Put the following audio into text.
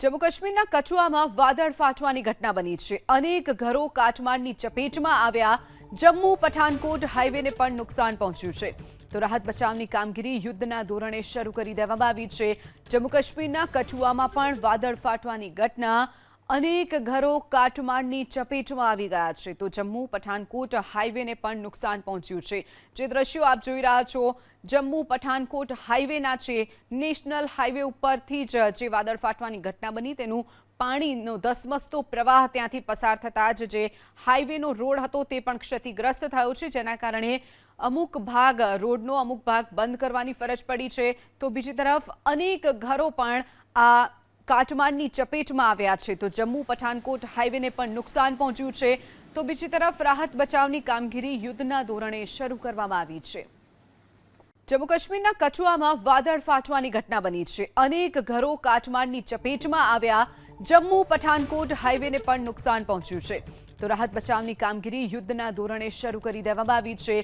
જમ્મુ કાશ્મીરના કઠુઆમાં વાદળ ફાટવાની ઘટના બની છે. અનેક ઘરો કાટમાળની ચપેટમાં આવ્યા. જમ્મુ પઠાનકોટ હાઈવેને પણ નુકસાન પહોંચ્યું છે. તો રાહત બચાવની કામગીરી યુદ્ધના ધોરણે શરૂ કરી દેવામાં આવી છે. જમ્મુ કાશ્મીરના કઠુઆમાં પણ વાદળ ફાટવાની ઘટના અનેક ઘરો કાટમાળની ચપેટમાં આવી ગયા છે. તો જમ્મુ પઠાનકોટ હાઈવેને પણ નુકસાન પહોંચ્યું છે. જે દ્રશ્યો આપ જોઈ રહ્યા છો, જમ્મુ પઠાનકોટ હાઈવેના છે. નેશનલ હાઈવે ઉપરથી જ જે વાદળ ફાટવાની ઘટના બની તેનું પાણીનો ધસમસતો પ્રવાહ ત્યાંથી પસાર થતાં જ જે હાઈવેનો રોડ હતો તે પણ ક્ષતિગ્રસ્ત થયો છે. જેના કારણે અમુક ભાગ રોડનો અમુક ભાગ બંધ કરવાની ફરજ પડી છે. તો બીજી તરફ અનેક ઘરો પણ આ કાટમાળની ચપેટમાં આવ્યા છે. તો જમ્મુ પઠાનકોટ હાઈવેને પણ નુકસાન પહોંચ્યું છે. તો બીજી તરફ રાહત બચાવની કામગીરી યુદ્ધના ધોરણે શરૂ કરવામાં આવી છે. જમ્મુ કાશ્મીરના કઠુઆમાં વાદળ ફાટવાની ઘટના બની છે. અનેક ઘરો કાટમાળની ચપેટમાં આવ્યા. જમ્મુ પઠાનકોટ હાઈવેને પણ નુકસાન પહોંચ્યું છે. તો રાહત બચાવની કામગીરી યુદ્ધના ધોરણે શરૂ કરી દેવામાં આવી છે.